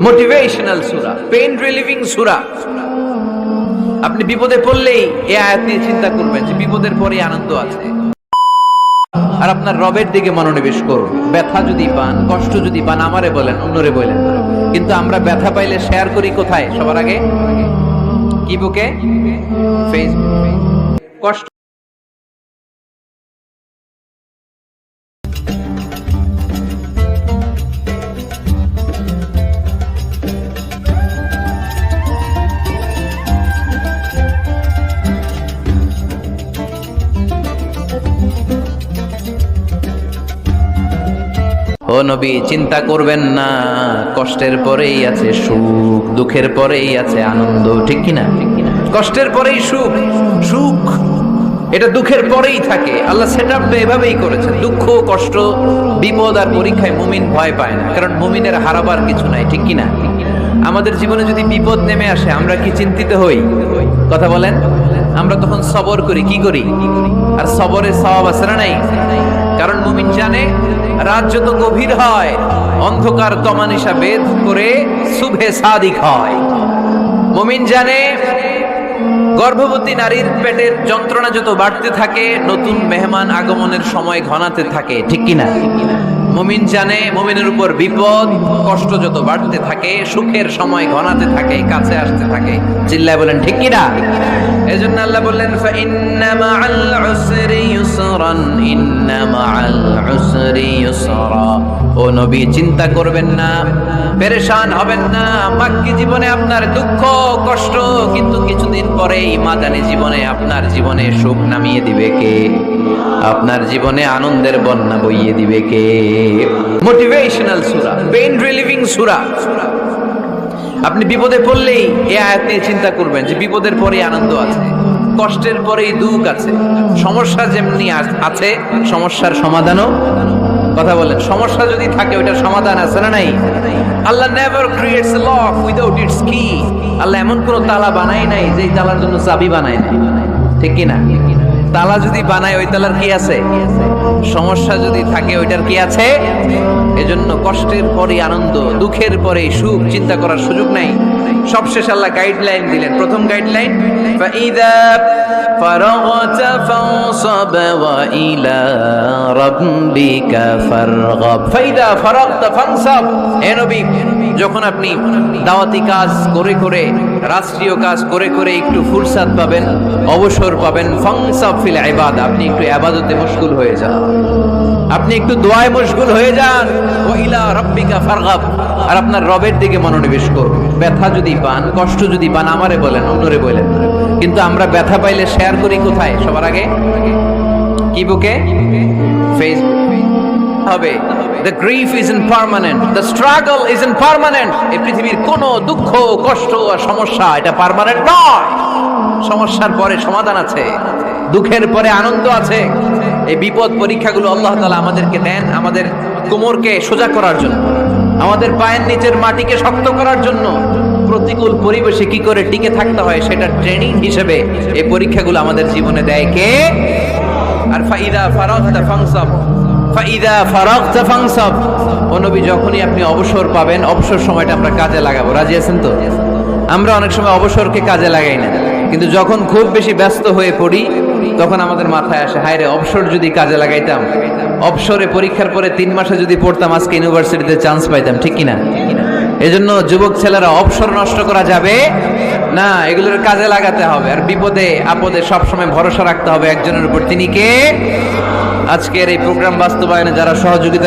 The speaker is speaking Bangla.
মোটিভেশনাল সুরা পেইন রিলিভিং সুরা আপনি বিপদে পড়লেই এই আয়াত নিয়ে চিন্তা করবেন যে বিপদের পরে আনন্দ আছে। আর আপনার রবের দিকে মনোনিবেশ করুন। ব্যথা যদি পান, কষ্ট যদি পান, আমারে বলেন, অন্যরে বলেন কিন্তু আমরা ব্যথা পাইলে শেয়ার করি কোথায়? সবার আগে? কি বুকে? ফেসবুক কষ্ট নবী, চিন্তা করবেন না। কষ্টের পরেই আছে সুখ, দুঃখের পরেই আছে আনন্দ, ঠিক কিনা? কষ্টের পরেই সুখ সুখ, এটা দুঃখের পরেই থাকে। আল্লাহ সেট আপ এভাবেই করেছে দুঃখ, কষ্ট, বিপদ আর পরীক্ষায় মুমিন ভয় পায় না। কারণ মুমিনের হারাবার কিছু নাই, ঠিক কিনা? আমাদের জীবনে যদি বিপদ নেমে আসে, আমরা কি চিন্তিত হই? কথা বলেন? আমরা তখন সবর করি, কি করি? আর সবরের স্বভাব আছে না নাই? কারণ মুমিন জানে রাত যত গভীর হয়, অন্ধকার তমানিসা বেদ করে শুভে সাদিক হয়। মুমিন জানে, গর্ভবতী নারীর পেটের যন্ত্রণা যত বাড়তে থাকে, নতুন মেহমান আগমনের সময় ঘনাতে থাকে, ঠিক কিনা? মুমিন জানে, মুমিনের উপর বিপদ, কষ্ট যত বাড়তে থাকে, সুখের সময় ঘনাতে থাকে, কাছে আসতে থাকে। চিল্লায় বলেন, ঠিক কিনা? এজন্য আল্লাহ বললেন ফাইন্না মাআল উসরি ইউসরান ইন্না মাআল উসরি ইউসরা। ও নবী, চিন্তা করবেন না, পেরেশান হবেন না, বাকি জীবনে আপনার দুঃখ, কষ্ট কিন্তু কিছুদিন পরেই মাদানী জীবনে আপনার জীবনে সুখ নামিয়ে দিবে কে? আপনার জীবনে আনন্দের বন্যা বইয়ে দিবে কে? মোটিভেশনাল সুরা পেইন রিলিভিং সুরা। আপনি বিপদে পড়লেই এই আয়াত নিয়ে চিন্তা করবেন যে বিপদের পরে আনন্দ আছে, কষ্টের পরেই দুঃখ আছে। সমস্যা যেমনি আছে সমস্যার সমাধানও কথা বলেন। সমস্যা যদি থাকে, ওইটার সমাধান আছে না নাই? Allah never creates a lock without its key আল্লাহ এমন কোনো তালা বানায় নাই যেই তালার জন্য চাবি বানায় নাই। ঠিক কি না? তালা যদি বানায়, ওই তালার কি আছে? সমস্যা যদি থাকে, ওইটার কি আছে? এজন্য কষ্টের পরে আনন্দ, দুঃখের পরে সুখ, চিন্তা করার সুযোগ নাই। সবশেষ আল্লাহ গাইডলাইন দিলেন। প্রথম গাইডলাইন যখন আপনি দাওয়াতি কাজ করে করে রাষ্ট্রীয় কাজ করে করে একটু ফুরসাদ পাবেন, অবসর পাবেন, ফাংসাব ফিল ইবাদ, আপনি একটু ইবাদতে মশগুল হয়ে যান। আপনি একটু দোয়ায় মশগুল হয়ে যান। ইলা রব্বিকা ফারগাব। আর আপনার রবের দিকে মনোনিবেশ করুন। ব্যথা যদি পান, কষ্ট যদি পান, আমারে বলেন, অন্যরে বলেন। কিন্তু আমরা ব্যথা পাইলে শেয়ার করি কোথায়? সবার আগে? কি বুকে? ফেসবুক হবে। The grief is impermanent the struggle is impermanent এই পৃথিবীর কোনো দুঃখ, কষ্ট আর সমস্যা, এটা পার্মানেন্ট নয়। সমস্যার পরে সমাধান আছে। দুঃখের পরে আনন্দ আছে। এই বিপদ পরীক্ষাগুলো আল্লাহ তাআলা আমাদেরকে দেন আমাদের কোমরকে সোজা করার জন্য। আমাদের পায়ের নিচের মাটিকে শক্ত করার জন্য। প্রতিকূল পরিবেশে কি করে টিকে থাকতে হয় সেটা ট্রেনিং হিসেবে এই পরীক্ষাগুলো আমাদের জীবনে দেয় কে? আর ফাইদা ফারাগতা ফাংসাব। যখনই আপনি অবসর পাবেন, অবসর সময়টা আমরা কাজে লাগাবো। রাজি আছেন তো? আমরা অনেক সময় অবসরকে কাজে লাগাই না। কিন্তু যখন খুব বেশি ব্যস্ত হয়ে পড়ি, তখন আমাদের মাথায় আসে হায় অবসর যদি কাজে লাগাইতাম, অবসরে পরীক্ষার পরে তিন মাসে যদি পড়তাম, আজকে ইউনিভার্সিটিতে চান্স পাইতাম। ঠিক কিনা? এজন্য যুবক ছেলেরা, অবসর নষ্ট করা যাবে? না, এগুলোর কাজে লাগাতে হবে। আর বিপদে আপদে সবসময় ভরসা রাখতে হবে একজনের উপর। তিনি কে? আজকের এই প্রোগ্রাম বাস্তবায়নে যারা সহযোগিতা